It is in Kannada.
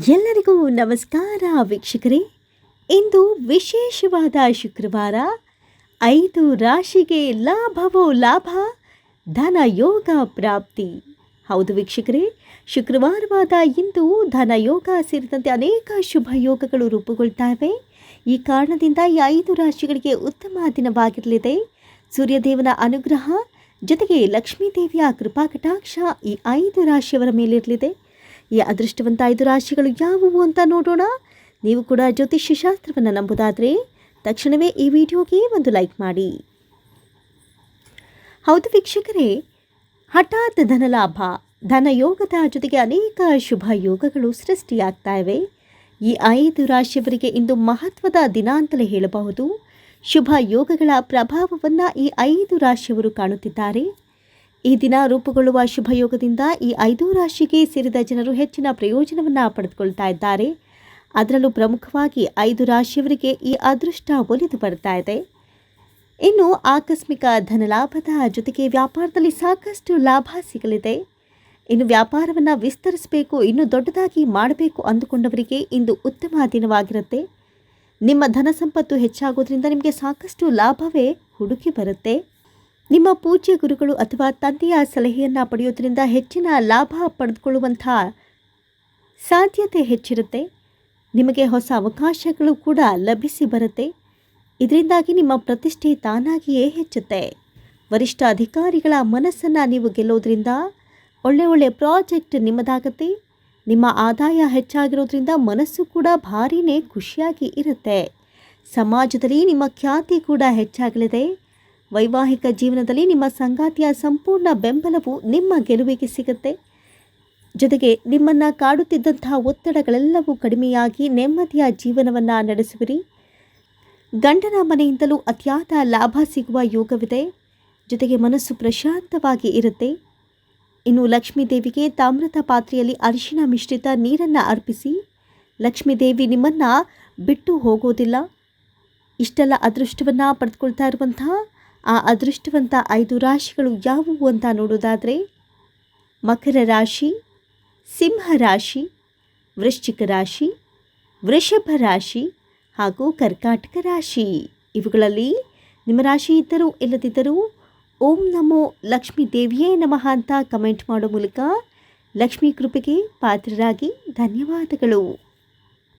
ಎಲ್ಲರಿಗೂ ನಮಸ್ಕಾರ ವೀಕ್ಷಕರೇ. ಇಂದು ವಿಶೇಷವಾದ ಶುಕ್ರವಾರ. ಐದು ರಾಶಿಗೆ ಲಾಭವೋ ಲಾಭ? ಧನ ಯೋಗ ಪ್ರಾಪ್ತಿ. ಹೌದು ವೀಕ್ಷಕರೇ, ಶುಕ್ರವಾರವಾದ ಇಂದು ಧನ ಯೋಗ ಸೇರಿದಂತೆ ಅನೇಕ ಶುಭ ಯೋಗಗಳು ರೂಪುಗೊಳ್ತಾ ಈ ಕಾರಣದಿಂದ ಈ ಐದು ರಾಶಿಗಳಿಗೆ ಉತ್ತಮ ದಿನವಾಗಿರಲಿದೆ. ಸೂರ್ಯದೇವನ ಅನುಗ್ರಹ, ಜೊತೆಗೆ ಲಕ್ಷ್ಮೀದೇವಿಯ ಕೃಪಾ ಕಟಾಕ್ಷ ಈ ಐದು ರಾಶಿಯವರ ಮೇಲಿರಲಿದೆ. ಈ ಅದೃಷ್ಟವಂತ ಐದು ರಾಶಿಗಳು ಯಾವುವು ಅಂತ ನೋಡೋಣ. ನೀವು ಕೂಡ ಜ್ಯೋತಿಷ್ಯ ಶಾಸ್ತ್ರವನ್ನು ನಂಬುದಾದರೆ ತಕ್ಷಣವೇ ಈ ವಿಡಿಯೋಗೆ ಒಂದು ಲೈಕ್ ಮಾಡಿ. ಹೌದು ವೀಕ್ಷಕರೇ, ಹಠಾತ್ ಧನಲಾಭ ಧನಯೋಗದ ಜೊತೆಗೆ ಅನೇಕ ಶುಭ ಯೋಗಗಳು ಸೃಷ್ಟಿಯಾಗ್ತಾ ಇವೆ. ಈ ಐದು ರಾಶಿಯವರಿಗೆ ಇಂದು ಮಹತ್ವದ ದಿನ ಅಂತಲೇ ಹೇಳಬಹುದು. ಶುಭ ಯೋಗಗಳ ಪ್ರಭಾವವನ್ನು ಈ ಐದು ರಾಶಿಯವರು ಕಾಣುತ್ತಿದ್ದಾರೆ. ಈ ದಿನ ರೂಪುಗೊಳ್ಳುವ ಶುಭಯೋಗದಿಂದ ಈ ಐದು ರಾಶಿಗೆ ಸೇರಿದ ಜನರು ಹೆಚ್ಚಿನ ಪ್ರಯೋಜನವನ್ನು ಪಡೆದುಕೊಳ್ತಾ ಇದ್ದಾರೆ. ಅದರಲ್ಲೂ ಪ್ರಮುಖವಾಗಿ ಐದು ರಾಶಿಯವರಿಗೆ ಈ ಅದೃಷ್ಟ ಒಲಿದು ಬರ್ತಾ ಇದೆ. ಇನ್ನು ಆಕಸ್ಮಿಕ ಧನಲಾಭದ ಜೊತೆಗೆ ವ್ಯಾಪಾರದಲ್ಲಿ ಸಾಕಷ್ಟು ಲಾಭ ಸಿಗಲಿದೆ. ಇನ್ನು ವ್ಯಾಪಾರವನ್ನು ವಿಸ್ತರಿಸಬೇಕು, ಇನ್ನೂ ದೊಡ್ಡದಾಗಿ ಮಾಡಬೇಕು ಅಂದುಕೊಂಡವರಿಗೆ ಇಂದು ಉತ್ತಮ ದಿನವಾಗಿರುತ್ತೆ. ನಿಮ್ಮ ಧನ ಸಂಪತ್ತು ಹೆಚ್ಚಾಗೋದ್ರಿಂದ ನಿಮಗೆ ಸಾಕಷ್ಟು ಲಾಭವೇ ಹುಡುಕಿ ಬರುತ್ತೆ. ನಿಮ್ಮ ಪೂಜ್ಯ ಗುರುಗಳು ಅಥವಾ ತಂದೆಯ ಸಲಹೆಯನ್ನು ಪಡೆಯೋದ್ರಿಂದ ಹೆಚ್ಚಿನ ಲಾಭ ಪಡೆದುಕೊಳ್ಳುವಂಥ ಸಾಧ್ಯತೆ ಹೆಚ್ಚಿರುತ್ತೆ. ನಿಮಗೆ ಹೊಸ ಅವಕಾಶಗಳು ಕೂಡ ಲಭಿಸಿ ಬರುತ್ತೆ. ಇದರಿಂದಾಗಿ ನಿಮ್ಮ ಪ್ರತಿಷ್ಠೆ ತಾನಾಗಿಯೇ ಹೆಚ್ಚುತ್ತೆ. ವರಿಷ್ಠ ಅಧಿಕಾರಿಗಳ ಮನಸ್ಸನ್ನು ನೀವು ಗೆಲ್ಲೋದ್ರಿಂದ ಒಳ್ಳೆ ಒಳ್ಳೆ ಪ್ರಾಜೆಕ್ಟ್ ನಿಮ್ಮದಾಗತ್ತೆ. ನಿಮ್ಮ ಆದಾಯ ಹೆಚ್ಚಾಗಿರೋದ್ರಿಂದ ಮನಸ್ಸು ಕೂಡ ಭಾರಿನೇ ಖುಷಿಯಾಗಿ ಇರುತ್ತೆ. ಸಮಾಜದಲ್ಲಿ ನಿಮ್ಮ ಖ್ಯಾತಿ ಕೂಡ ಹೆಚ್ಚಾಗಲಿದೆ. ವೈವಾಹಿಕ ಜೀವನದಲ್ಲಿ ನಿಮ್ಮ ಸಂಗಾತಿಯ ಸಂಪೂರ್ಣ ಬೆಂಬಲವು ನಿಮ್ಮ ಗೆಲುವಿಗೆ ಸಿಗುತ್ತೆ. ಜೊತೆಗೆ ನಿಮ್ಮನ್ನು ಕಾಡುತ್ತಿದ್ದಂತಹ ಒತ್ತಡಗಳೆಲ್ಲವೂ ಕಡಿಮೆಯಾಗಿ ನೆಮ್ಮದಿಯ ಜೀವನವನ್ನು ನಡೆಸುವಿರಿ. ಗಂಡನ ಮನೆಯಿಂದಲೂ ಅತಿಯಾದ ಲಾಭ ಸಿಗುವ ಯೋಗವಿದೆ. ಜೊತೆಗೆ ಮನಸ್ಸು ಪ್ರಶಾಂತವಾಗಿ ಇರುತ್ತೆ. ಇನ್ನು ಲಕ್ಷ್ಮೀದೇವಿಗೆ ತಾಮ್ರದ ಪಾತ್ರೆಯಲ್ಲಿ ಅರಿಶಿನ ಮಿಶ್ರಿತ ನೀರನ್ನು ಅರ್ಪಿಸಿ. ಲಕ್ಷ್ಮೀದೇವಿ ನಿಮ್ಮನ್ನು ಬಿಟ್ಟು ಹೋಗೋದಿಲ್ಲ. ಇಷ್ಟೆಲ್ಲ ಅದೃಷ್ಟವನ್ನು ಪಡೆದುಕೊಳ್ತಾ ಇರುವಂತಹ ಆ ಅದೃಷ್ಟವಂತ ಐದು ರಾಶಿಗಳು ಯಾವುವು ಅಂತ ನೋಡೋದಾದರೆ ಮಕರ ರಾಶಿ, ಸಿಂಹ ರಾಶಿ, ವೃಶ್ಚಿಕ ರಾಶಿ, ವೃಷಭ ರಾಶಿ ಹಾಗೂ ಕರ್ಕಾಟಕ ರಾಶಿ. ಇವುಗಳಲ್ಲಿ ನಿಮ್ಮ ರಾಶಿ ಇದ್ದರೂ ಇಲ್ಲದಿದ್ದರೂ ಓಂ ನಮೋ ಲಕ್ಷ್ಮೀ ದೇವಿಯೇ ನಮಃ ಅಂತ ಕಮೆಂಟ್ ಮಾಡೋ ಮೂಲಕ ಲಕ್ಷ್ಮೀ ಕೃಪೆಗೆ ಪಾತ್ರರಾಗಿ ಧನ್ಯವಾದಗಳು.